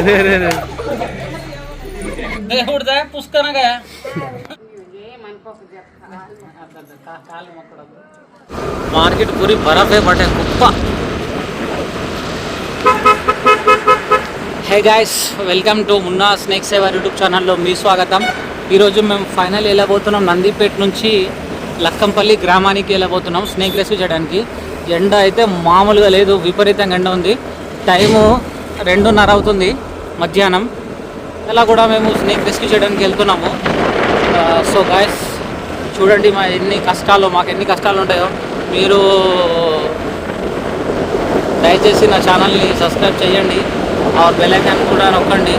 అదే అదే అదే. దేవుడిదా పుష్కనగా మార్కెట్ పూరి బరఫే పట్టే కుప్ప. Hey guys welcome to Munna snake saver YouTube ఛానల్లో మీ స్వాగతం. ఈరోజు మేము ఫైనల్ వెళ్ళబోతున్నాం నందిపేట నుంచి లక్కంపల్లి గ్రామానికి వెళ్ళబోతున్నాం స్నేక్ రెస్క్యూ చేయడానికి. ఎండ అయితే మామూలుగా లేదు విపరీతంగా ఎండ ఉంది. టైము రెండున్నర అవుతుంది. మధ్యాహ్నం. ఇలా కూడా మేము స్నేక్ రెస్క్యూ చేయడానికి వెళ్తున్నాము. సో గాయస్ చూడండి మా ఎన్ని కష్టాలు మాకు ఎన్ని కష్టాలు ఉంటాయో. మీరు దయచేసి నా ఛానల్ని సబ్స్క్రైబ్ చేయండి. ఆ బెల్ కూడా నొక్కండి.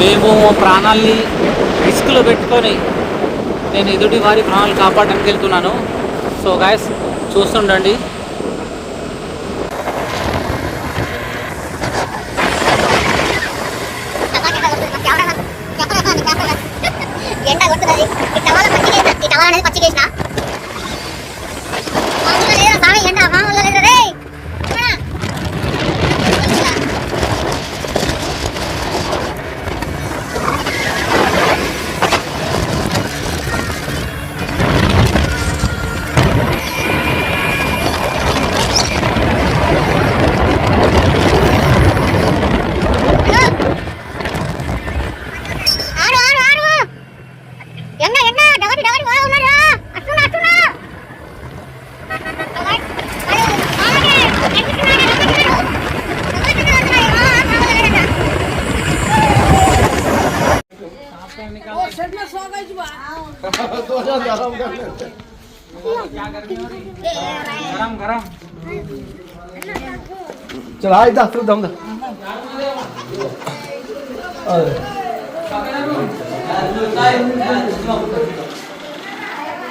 మేము ప్రాణాల్ని రిస్క్లో పెట్టుకొని నేను ఎదుటి వారి ప్రాణాలు కాపాడడానికి వెళ్తున్నాను. So guys చూస్తుండండి. గరం గరం चल आ इधर तू दम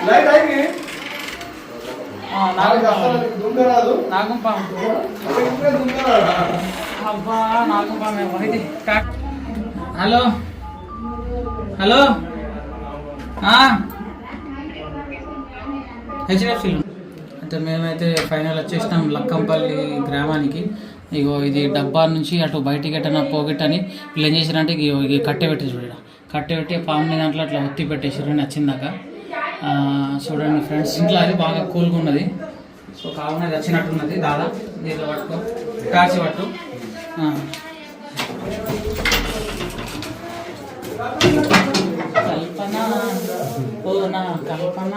లైట్ అయింది దుంగరాదు నాగంపాం ఇప్పుడే దుంగరాడు అబ్బా నాగంపాం ఒకటి హలో హలో హెచ్డిఎఫ్సి అయితే మేమైతే ఫైనల్ వచ్చేసినాం లక్కంపల్లి గ్రామానికి. ఇగో ఇది డబ్బా నుంచి అటు బయటికి ఎట్టన పోగొట్టని వీళ్ళు ఏం చేశారంటే ఇగో ఇది కట్టె పెట్టి చూడ కట్టె పెట్టి పాముని దాంట్లో అట్లా ఒత్తి పెట్టేసారు నచ్చిందాక. చూడండి ఫ్రెండ్స్ ఇంట్లో అది బాగా కూల్గా ఉన్నది. సో కావున ఇది వచ్చినట్టున్నది దాదా దీంట్లో పట్టుకో. కాచి పట్టు. ఆ. కల్పన? ఓ నా కల్పన.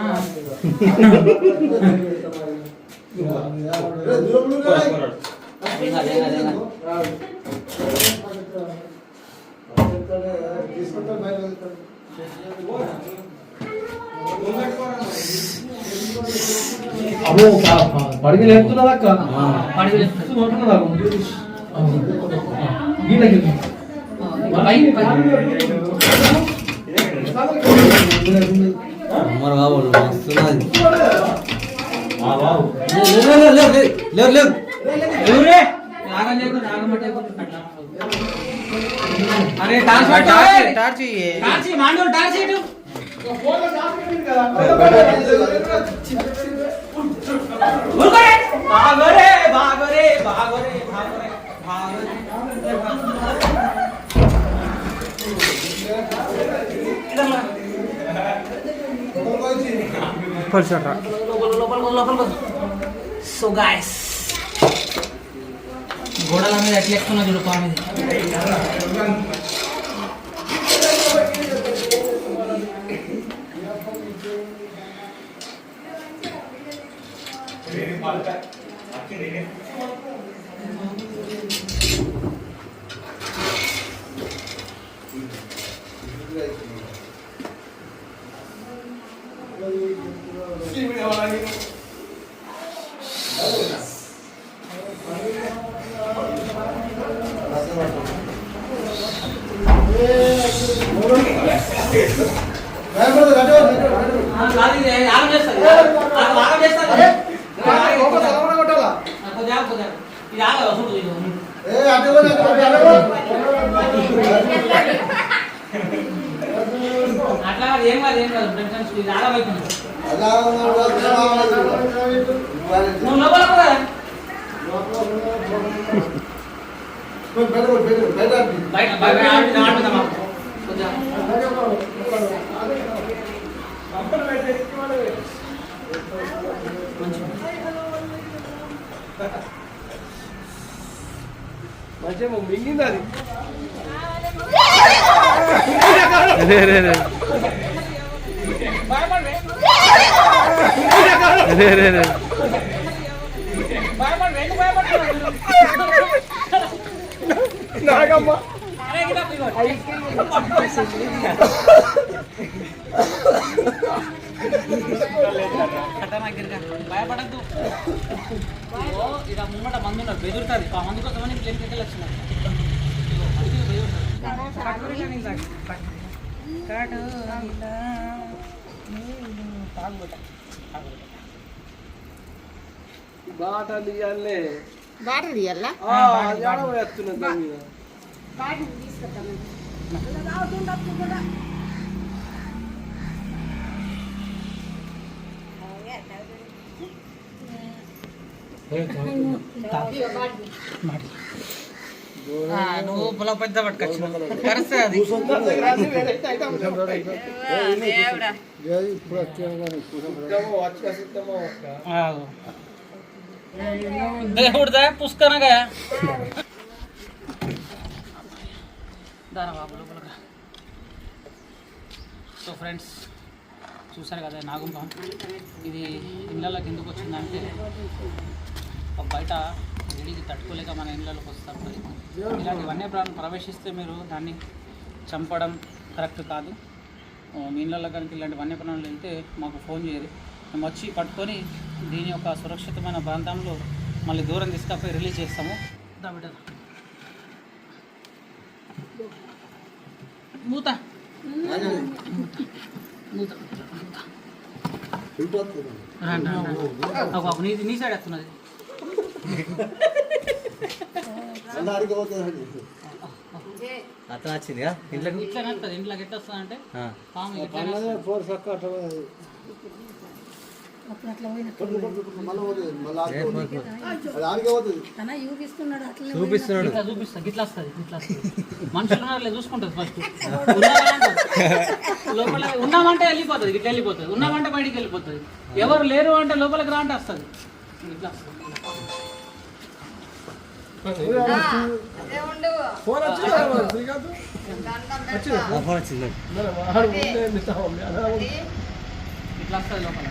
అమ్మో పడికి లేపుతున్నదా అక్క? పడికి లేపుతుంది. కొట్టున్నదా గీళ్ళకి పై, పై. అమ్మరు బాబు వస్తున్నది లేరు లేరు ఎవరే? రాగం చేయకు, రాగం పట్టేకు. అట్లా. అరే టార్చ్ పట్టు, ఏయ్. టార్చ్, మాండోలు టార్చ్ ఇటు. ఊరుకోరే. బాగోరే, బాగోరే, బాగోరే, బాగోరే, బాగోరే. ఇదమ్మా. లోపల లోపల లోపల సో గాయస్ గోడల మీద ఎట్లా ఎక్కుతున్నా చూడు పాము ఇది ఆ, కాదు ఇది ఆగం చేస్తుంది ఆగం సో గాయస్ గోడల మీద ఆగు, కొద్దిగా చూడు పా ఏ అటు అట్లా ఏం కాదు ఏం కాదు ఇది ఆగమైతుంది నువ్వు లోపల పో కదా. బయట కొట్టు, బయట కొట్టు, బయట ఆడు. బయట బయట ఆడుకుందాం, కొట్టు. అదే. వాళ్ళే. మంచిగా మింగింది అది నాగమ్మ. భయపడద్దు ఇక ముంగట మందు ఉన్నారు బెదురుతుంది ఆ మందు కోసమని అని ప్లేన్ వచ్చినారు ఇవ్వాలే బాటిల్ తీయాలా జాడ వేస్తున్నది దాని మీద బాటిల్ తీసుకొద్దాం నువ్వు పొలం పెద్ద పట్టుకొచ్చు కరెస్తే అది ఆగు. దేవుడిదా పుష్కరంగా దాని బాబు లోపలగా సో ఫ్రెండ్స్ చూసారు కదా నాగుంపం ఇది ఇళ్ళలోకి ఎందుకు వచ్చిందంటే ఒక బయట వేడికి తట్టుకోలేక మన ఇళ్ళలోకి వస్తారు ఇలాంటి వన్యప్రాణం ప్రవేశిస్తే మీరు దాన్ని చంపడం కరెక్ట్ కాదు మీ ఇళ్ళలో కనుక ఇలాంటి వన్యప్రాణులు వెళ్తే మాకు ఫోన్ చేయరు మేము వచ్చి పట్టుకొని దీని యొక్క సురక్షితమైన ప్రాంతంలో మళ్ళీ దూరం తీసుకపోయి రిలీజ్ చేస్తాము. మూత. అగో, నీ సైడ్ వస్తున్నది అతను వచ్చిందిగా ఇంట్లోకి ఇట్లా వస్తుంది ఇంట్లోకి ఎట్లా వస్తుంది. అంటే అట్లా. చూపిస్తున్నాడు చూపిస్తా గిట్లా వస్తుంది మనుషులు చూసుకుంటుంది ఫస్ట్. లోపల ఉన్నామంటే వెళ్ళిపోతుంది ఇట్లా వెళ్ళిపోతుంది ఉన్నామంటే బయటికి వెళ్ళిపోతుంది ఎవరు లేరు అంటే లోపలికి రా అంటే వస్తుంది ఇట్లా వస్తుంది. ఫోన్ వచ్చిందా ఇట్లా వస్తుంది లోపల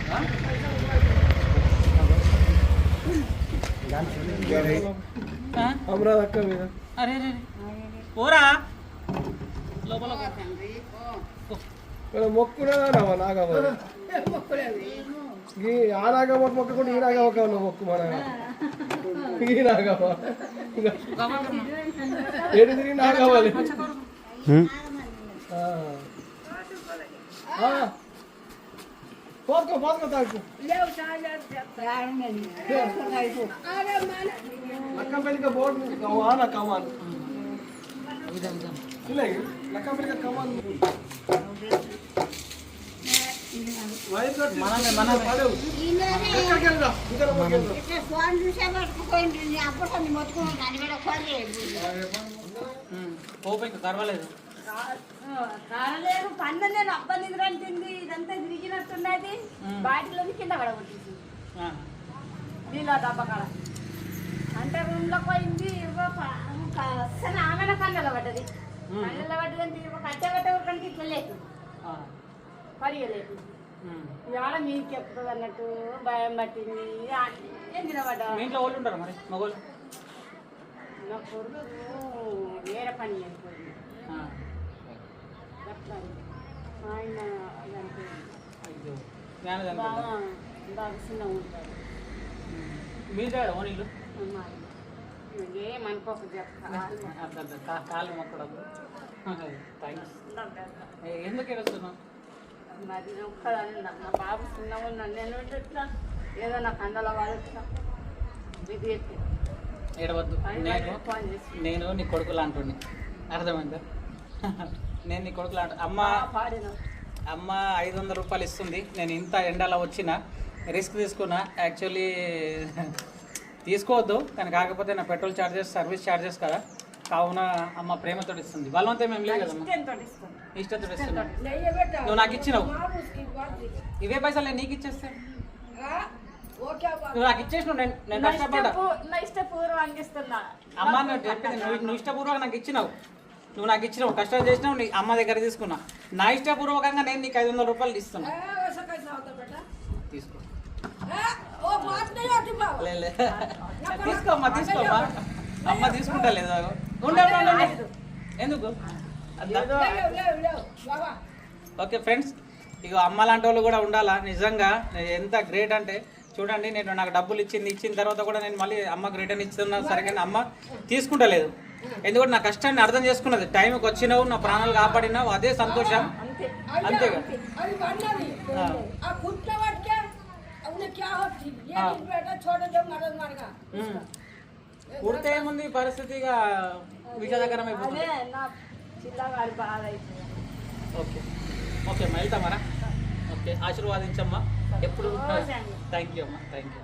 అరే. పోరా. నాగమ్మ. ఆ నాగమ్మ మొక్కకుండా ఈ నాగమ్మ ఉన్న మొక్కు మన ఈ నాగమ్మ. ఏడు తిరిగి నాగవ్వాలి పోసుకో పోసుకో తాగు లక్కం పెళ్ళిక board come on come on Lakkam పెళ్ళిక కమాన్ ఫోన్ చూసే పట్టుకుపోయింది అప్పుడు కొన్ని మొత్తుకున్నాను ఫోన్ పర్వాలేదు కాలేదు పన్న నేను అబ్బా నిద్ర అంటుంది. ఇదంతా తిరిగినట్టున్నది. బాటిలోని కింద పడగొట్టేసి ఆ. నీళ్ళ డబ్బా కాడ అంటే రూమ్లో పోయింది అసలు ఆమె కళ్ళలో పడ్డది. కళ్ళలో పడ్డదంటే ఇవ్వ కట్టె ఉడకంటే ఇట్లా లేదు. పరిగలేదు. ఇవాళ మీకు చెప్తుంది అన్నట్టు భయం పట్టింది. ఏం నిలబడ్డా మీ ఇంట్లో వాళ్ళు ఉంటారు మరి? మగోళ్ళు? నా కొడుకు వేరే పని చేస్తుంది. ఆయన బాగా బాగా చిన్నగా ఉంటాడు మీ ఏమనుకోక చెప్తా కాలు మొక్కడం థ్యాంక్స్ ఎందుకు మరి ఒక్కదాన్ని బాబు చిన్నగా నేను ఎట్లా ఏదో ఇది ఏడవద్దు నేను నీ కొడుకులు అంటుండే అర్థమైందా? నేను నీ కొడుకులు అమ్మ అమ్మ ఐదు వందల రూపాయలు ఇస్తుంది. నేను ఇంత ఎండలో వచ్చిన రిస్క్ తీసుకున్నా యాక్చువల్లీ తీసుకోవద్దు కానీ కాకపోతే నా పెట్రోల్ ఛార్జెస్ సర్వీస్ ఛార్జెస్ కదా. కావున అమ్మ ప్రేమతో ఇస్తుంది. బలవంతం ఏం లేదు కదమ్మా. ఇష్టంతో ఇస్తున్నా. నువ్వు నాకు ఇచ్చినావు. ఇవే పైసలు నేను నీకు ఇచ్చేస్తే? నువ్వు నాకు ఇచ్చేసినావు నేను కష్టపడ్డా. అమ్మ నువ్వు చెప్పింది నువ్వు నువ్వు ఇష్టపూర్వకంగా నాకు ఇచ్చినావు. నువ్వు నాకు ఇచ్చినావు కష్టం చేసినావు నీ అమ్మ దగ్గర తీసుకున్నా. నా ఇష్టపూర్వకంగా నేను నీకు ఐదు వందల రూపాయలు ఇస్తున్నా. తీసుకో. తీసుకోమ్మా తీసుకోమ్మా అమ్మ తీసుకుంటా లేదు. ఎందుకు? ఓకే ఫ్రెండ్స్ ఇక అమ్మ లాంటి వాళ్ళు కూడా ఉండాలా? నిజంగా ఎంత గ్రేట్ అంటే చూడండి నేను నాకు డబ్బులు ఇచ్చింది ఇచ్చిన తర్వాత కూడా నేను మళ్ళీ అమ్మకి రిటర్న్ ఇస్తున్నా సరే కానీ అమ్మ తీసుకుంటలేదు. ఎందుకంటే నా కష్టాన్ని అర్థం చేసుకున్నది. టైంకి వచ్చినావు నా ప్రాణాలు కాపాడినావు అదే సంతోషం. అంతేగా కుడితే ఏముంది? పరిస్థితిగా విషాదకరమైపోతుంది. ఓకే. ఓకే అమ్మా వెళ్తామరా ఓకే ఆశీర్వాదించమ్మా. ఎప్పుడు? థ్యాంక్ యూ అమ్మా థ్యాంక్ యూ